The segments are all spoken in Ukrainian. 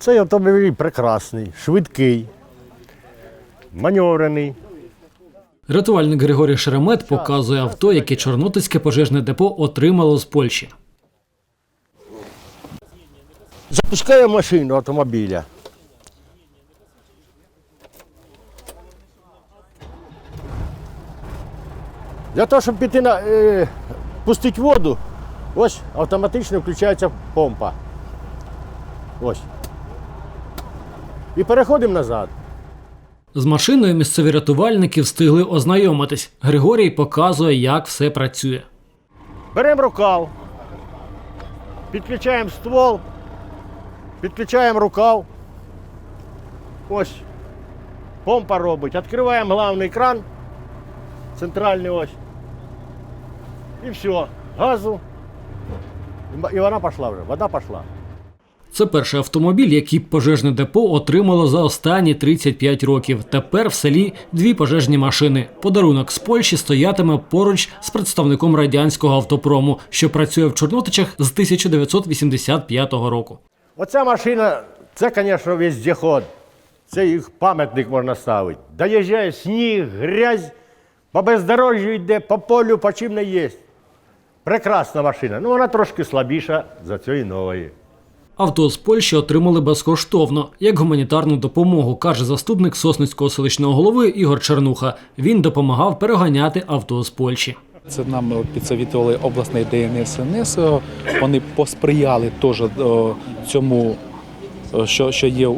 Цей автомобіль прекрасний, швидкий, маневрений. Рятувальник Григорій Шеремет показує авто, яке Чорнотицьке пожежне депо отримало з Польщі. Запускаю машину автомобіля. Для того, щоб піти на е, пустити воду, ось автоматично включається помпа. Ось. І переходимо назад. З машиною місцеві рятувальники встигли ознайомитись. Григорій показує, як все працює. Беремо рукав, підключаємо ствол, підключаємо рукав. Ось. Помпа робить. Відкриваємо головний кран, центральний ось. І все. Газу. І І вона пішла вже. Вода пішла. Це перший автомобіль, який пожежне депо отримало за останні 35 років. Тепер в селі дві пожежні машини. Подарунок з Польщі стоятиме поруч з представником радянського автопрому, що працює в Чорнотичах з 1985 року. Оця машина, це, звісно, вездеход. Це їх пам'ятник можна ставити. Доїжджає сніг, грязь, по бездорожжю йде, по полю, по чим не є. Прекрасна машина. Ну, вона трошки слабіша за цієї нової. Авто з Польщі отримали безкоштовно як гуманітарну допомогу, каже заступник Сосницького селищного голови Ігор Чернуха. Він допомагав переганяти авто з Польщі. Це нам підсовітували обласний ДНС НС. Вони посприяли теж е, цьому, е, що, що є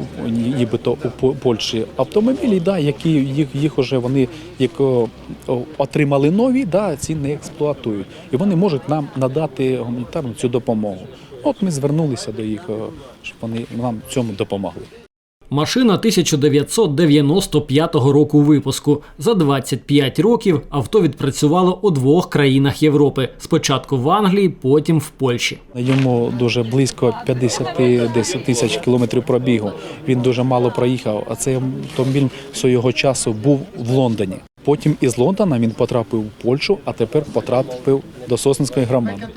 нібито у Польщі автомобілі, да, які їх, їх уже вони як о, отримали нові, да, ці не експлуатують. І вони можуть нам надати гуманітарну цю допомогу. От ми звернулися до їх, е, щоб вони нам в цьому допомогли. Машина 1995 року випуску. За 25 років авто відпрацювало у двох країнах Європи: спочатку в Англії, потім в Польщі. Йому дуже близько 50 десь тисяч кілометрів пробігу. Він дуже мало проїхав. А цей автомобіль свого часу був в Лондоні. Потім із Лондона він потрапив в Польщу, а тепер потрапив до Сосненської громади.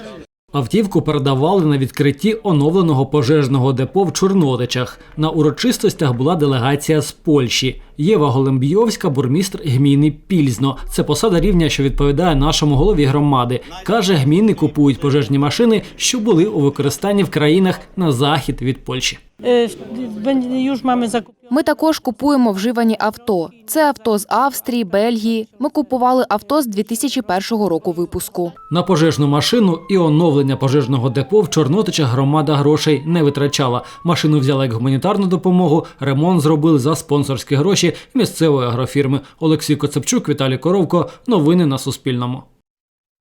Автівку передавали на відкритті оновленого пожежного депо в Чорнотичах. На урочистостях була делегація з Польщі. Єва Голембйовська, бурмістр гміни Пільзно. Це посада рівня, що відповідає нашому голові громади. Каже, гміни купують пожежні машини, що були у використанні в країнах на захід від Польщі. Zakupione. Ми також купуємо вживані авто. Це авто з Австрії, Бельгії. Ми купували авто з 2001 року випуску. На пожежну машину і оновлення пожежного депо в Чорнотичах громада грошей не витрачала. Машину взяла як гуманітарну допомогу, ремонт зробили за спонсорські гроші місцевої агрофірми. Олексій Коцепчук, Віталій Коровко. Новини на Суспільному.